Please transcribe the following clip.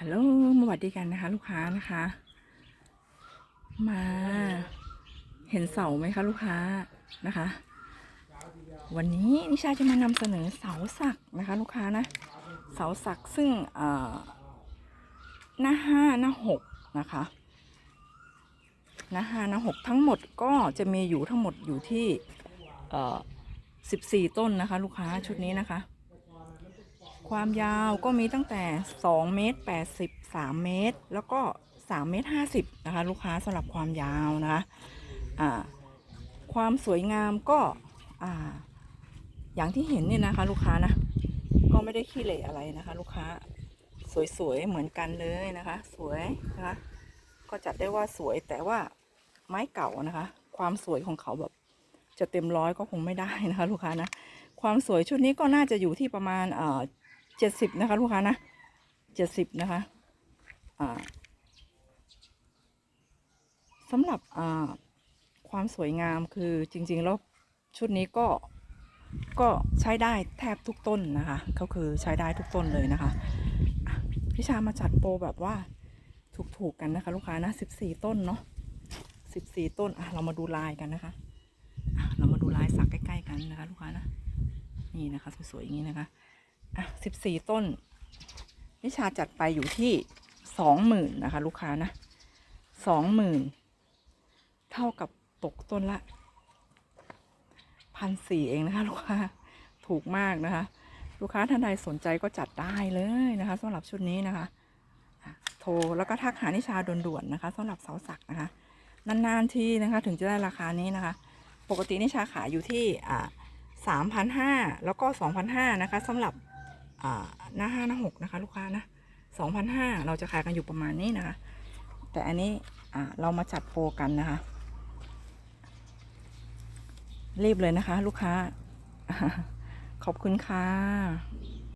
ฮัลโหลสวัสดีกันนะคะ ลูกค้านะคะ มา เห็นเสาไหมคะลูกค้านะคะ วันนี้นิชาจะมานำเสนอเสาสักนะคะ ลูกค้านะ เสาสักซึ่งอ่อหน้าห้าหน้าหกนะคะหน้าห้าหน้าหกทั้งหมดก็จะมีอยู่ทั้งหมดอยู่ที่สิบสี่ต้นนะคะ ลูกค้าชุดนี้นะคะ ความยาวก็มีตั้งแต่2เมตร80 3เมตร แล้วก็3เมตร50นะคะ ลูกค้าสำหรับความยาวนะคะความสวยงามก็ออย่างที่เห็นเนี่ยนะคะ ลูกค้านะก็ไม่ได้ขี้เหร่อะไรนะคะ ลูกค้าสวยๆเหมือนกันเลยนะคะ สวยนะคะ ก็จัดได้ว่าสวยแต่ว่าไม้เก่านะคะ ความสวยของเขาแบบจะเต็มร้อยก็คงไม่ได้นะคะ ลูกค้านะความสวยชุดนี้ก็น่าจะอยู่ที่ประมาณเอ่อ เจ็ดสิบนะคะ ลูกค้านะเจ็ดสิบนะคะอ่าสำหรับอ่าความสวยงามคือจริง ๆ แล้วชุดนี้ก็ก็ใช้ได้แทบทุกต้นนะคะก็คือใช้ได้ทุกต้นเลยนะคะพี่ชามาจัดโปรแบบว่าถูกๆกันนะคะ ลูกค้านะสิบสี่ต้นเนาะสิบสี่ต้นอะเรามาดูลายกันนะคะเรามาดูลายสักใกล้ ๆ กันนะคะ ลูกค้านะนี่นะคะสวยๆอย่างนี้นะคะ อะสิบสี่ต้น นิชาจัดไปอยู่ที่สองหมื่นนะคะ ลูกค้านะสองหมื่นเท่ากับตกต้นละพันสี่เองนะคะ ลูกค้าถูกมากนะคะ ลูกค้าท่านใดสนใจก็จัดได้เลยนะคะสำหรับชุดนี้นะคะโทรแล้วก็ทักหานิชาด่วนๆนะคะสำหรับเสาสักนะคะ นานๆทีนะคะ ถึงจะได้ราคานี้นะคะ ปกตินิชาขายอยู่ที่อ่าสามพันห้าแล้วก็สองพันห้านะคะสำหรับ หน้าห้าหน้าหกนะคะ ลูกค้านะสองพันห้าเราจะขายกันอยู่ประมาณนี้นะคะ แต่อันนี้อ่าเรามาจัดโปรกันนะคะ รีบเลยนะคะ ลูกค้า ขอบคุณค่ะ